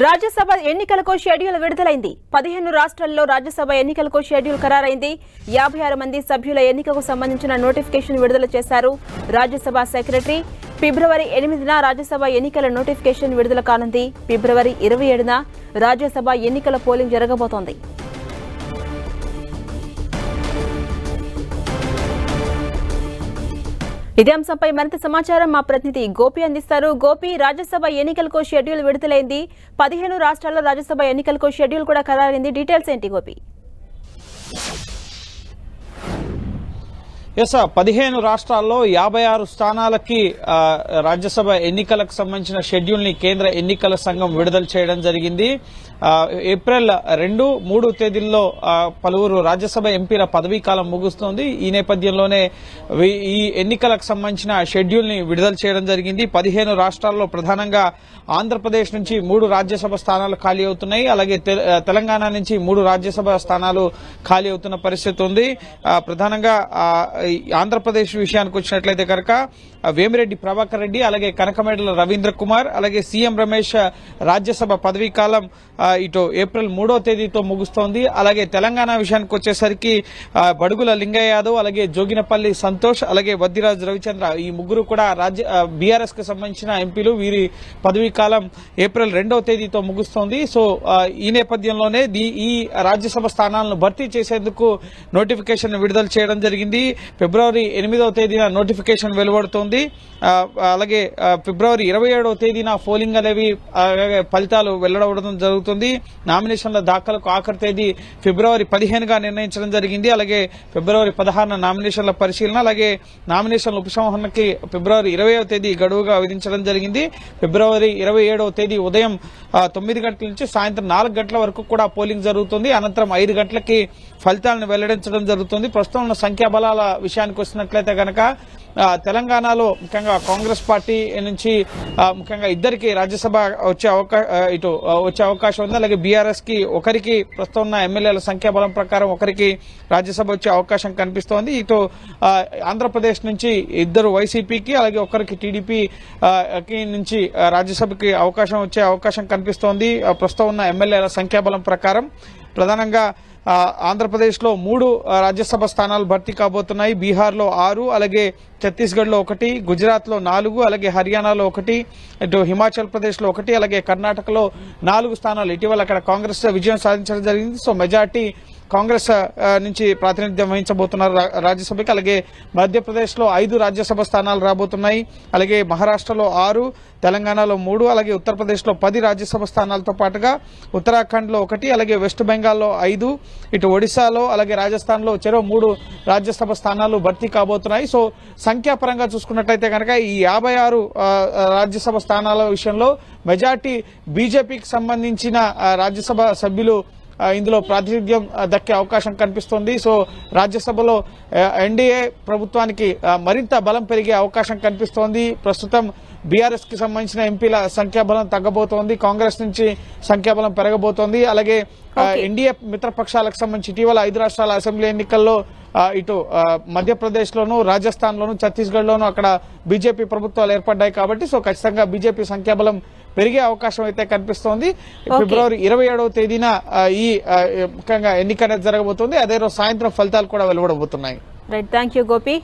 రాజ్యసభ ఎన్నికలకు షెడ్యూల్ విడుదలైంది. పదిహేను రాష్ట్రాల్లో రాజ్యసభ ఎన్నికలకు షెడ్యూల్ ఖరారైంది. యాభై ఆరు మంది సభ్యుల ఎన్నికకు సంబంధించిన నోటిఫికేషన్ విడుదల చేశారు. రాజ్యసభ సెక్రటరీ ఫిబ్రవరి ఎనిమిదిన రాజ్యసభ ఎన్నికల నోటిఫికేషన్ విడుదల కానుంది. ఫిబ్రవరి ఇరవై ఏడున రాజ్యసభ ఎన్నికల పోలింగ్ జరగబోతోంది. ఇదే అంశంపై మరింత సమాచారం మా ప్రతినిధి గోపి అందిస్తారు. గోపి రాజ్యసభ ఎన్నికలకు షెడ్యూల్ విడుదలైంది. పదిహేను రాష్ట్రాల్లో రాజ్యసభ ఎన్నికలకు షెడ్యూల్ కూడా ఖరారైంది. డీటెయిల్స్ ఏంటి గోపి? ఎస్ పదిహేను రాష్ట్రాల్లో యాభై ఆరు స్థానాలకి రాజ్యసభ ఎన్నికలకు సంబంధించిన షెడ్యూల్ని కేంద్ర ఎన్నికల సంఘం విడుదల చేయడం జరిగింది. ఏప్రిల్ రెండు మూడు తేదీల్లో పలువురు రాజ్యసభ ఎంపీల పదవీ కాలం ముగుస్తోంది. ఈ నేపథ్యంలోనే వి- ఈ ఎన్నికలకు సంబంధించిన షెడ్యూల్ని విడుదల చేయడం జరిగింది. పదిహేను రాష్ట్రాల్లో ప్రధానంగా ఆంధ్రప్రదేశ్ నుంచి మూడు రాజ్యసభ స్థానాలు ఖాళీ అవుతున్నాయి. అలాగే తెలంగాణ నుంచి మూడు రాజ్యసభ స్థానాలు ఖాళీ అవుతున్న పరిస్థితి ఉంది. ప్రధానంగా ఆంధ్రప్రదేశ్ విషయానికి వచ్చినట్లయితే కనుక వేమిరెడ్డి ప్రభాకర్ రెడ్డి అలాగే కనకమేడల రవీంద్ర కుమార్ అలాగే సీఎం రమేష్ రాజ్యసభ పదవీ కాలం ఇటు ఏప్రిల్ మూడో తేదీతో ముగుస్తోంది. అలాగే తెలంగాణ విషయానికి వచ్చేసరికి బడుగుల లింగయ్య యాదవ్ అలాగే జోగినపల్లి సంతోష్ అలాగే వద్దిరాజు రవిచంద్ర ఈ ముగ్గురు కూడా రాజ్య బీఆర్ఎస్కు సంబంధించిన ఎంపీలు వీరి పదవీ కాలం ఏప్రిల్ రెండో తేదీతో ముగుస్తోంది. సో ఈ నేపథ్యంలోనే దీ- ఈ రాజ్యసభ స్థానాలను భర్తీ చేసేందుకు నోటిఫికేషన్ విడుదల చేయడం జరిగింది. ఫిబ్రవరి ఎనిమిదవ తేదీన నోటిఫికేషన్ వెలువడుతోంది. అలాగే ఫిబ్రవరి ఇరవై ఏడవ తేదీన పోలింగ్ అనేవి అలాగే ఫలితాలు వెల్లడవడం జరుగుతుంది. నామినేషన్ల దాఖలకు ఆఖరి తేదీ ఫిబ్రవరి పదిహేనుగా నిర్ణయించడం జరిగింది. అలాగే ఫిబ్రవరి పదహారున నామినేషన్ల పరిశీలన అలాగే నామినేషన్ల ఉపసంహరణకి ఫిబ్రవరి ఇరవైవ తేదీ గడువుగా విధించడం జరిగింది. ఫిబ్రవరి ఇరవై ఏడవ తేదీ ఉదయం తొమ్మిది గంటల నుంచి సాయంత్రం నాలుగు గంటల వరకు కూడా పోలింగ్ జరుగుతుంది. అనంతరం ఐదు గంటలకి ఫలితాలను వెల్లడించడం జరుగుతుంది. ప్రస్తుతం ఉన్న సంఖ్యాబలాల విషయానికి వచ్చినట్లయితే కనుక తెలంగాణలో ముఖ్యంగా కాంగ్రెస్ పార్టీ నుంచి ముఖ్యంగా ఇద్దరికి రాజ్యసభ వచ్చే అవకాశం ఇటు వచ్చే అవకాశం ఉంది. అలాగే బీఆర్ఎస్కి ఒకరికి ప్రస్తుతం ఉన్న ఎమ్మెల్యేల సంఖ్యాబలం ప్రకారం ఒకరికి రాజ్యసభ వచ్చే అవకాశం కనిపిస్తోంది. ఇటు ఆంధ్రప్రదేశ్ నుంచి ఇద్దరు వైసీపీకి అలాగే ఒకరికి టీడీపీకి నుంచి రాజ్యసభకి అవకాశం వచ్చే అవకాశం కనిపిస్తోంది. ప్రస్తుతం ఉన్న ఎమ్మెల్యేల సంఖ్యాబలం ప్రకారం. ప్రధానంగా ఆంధ్రప్రదేశ్లో మూడు రాజ్యసభ స్థానాలు భర్తీ కాబోతున్నాయి. బీహార్లో ఆరు అలాగే ఛత్తీస్గఢ్లో ఒకటి గుజరాత్లో నాలుగు అలాగే హర్యానాలో ఒకటి ఇటు హిమాచల్ ప్రదేశ్లో ఒకటి అలాగే కర్ణాటకలో నాలుగు స్థానాలు. ఇటీవల అక్కడ కాంగ్రెస్ విజయం సాధించడం జరిగింది. సో మెజార్టీ కాంగ్రెస్ నుంచి ప్రాతినిధ్యం వహించబోతున్నారు రాజ్యసభకి. అలాగే మధ్యప్రదేశ్లో ఐదు రాజ్యసభ స్థానాలు రాబోతున్నాయి. అలాగే మహారాష్ట్రలో ఆరు తెలంగాణలో మూడు అలాగే ఉత్తరప్రదేశ్లో పది రాజ్యసభ స్థానాలతో పాటుగా ఉత్తరాఖండ్లో ఒకటి అలాగే వెస్ట్ బెంగాల్లో ఐదు ఇటు ఒడిశాలో అలాగే రాజస్థాన్లో చెరో మూడు రాజ్యసభ స్థానాలు భర్తీ కాబోతున్నాయి. సో సంఖ్యాపరంగా చూసుకున్నట్లయితే కనుక ఈ యాభై ఆరు రాజ్యసభ స్థానాల విషయంలో మెజార్టీ బీజేపీకి సంబంధించిన రాజ్యసభ సభ్యులు ఇందులో ప్రాతినిధ్యం దక్కే అవకాశం కనిపిస్తోంది. సో రాజ్యసభలో ఎన్డీఏ ప్రభుత్వానికి మరింత బలం పెరిగే అవకాశం కనిపిస్తోంది. ప్రస్తుతం బీఆర్ఎస్కి సంబంధించిన ఎంపీల సంఖ్యాబలం తగ్గబోతోంది. కాంగ్రెస్ నుంచి సంఖ్యాబలం పెరగబోతోంది. అలాగే ఎన్డీఏ మిత్రపక్షాలకు సంబంధించి ఇటీవల ఐదు రాష్ట్రాల అసెంబ్లీ ఎన్నికల్లో ఇటు మధ్యప్రదేశ్ లోను రాజస్థాన్ లోను ఛత్తీస్గఢ్ లోను అక్కడ బీజేపీ ప్రభుత్వాలు ఏర్పడ్డాయి కాబట్టి సో ఖచ్చితంగా బీజేపీ సంఖ్యాబలం పెరిగే అవకాశం అయితే కనిపిస్తోంది. ఫిబ్రవరి ఇరవై ఏడవ తేదీన ఈ ముఖ్యంగా ఎన్నిక అనేది జరగబోతోంది. అదే రోజు సాయంత్రం ఫలితాలు కూడా వెలువడబోతున్నాయి. Right thank you Gopi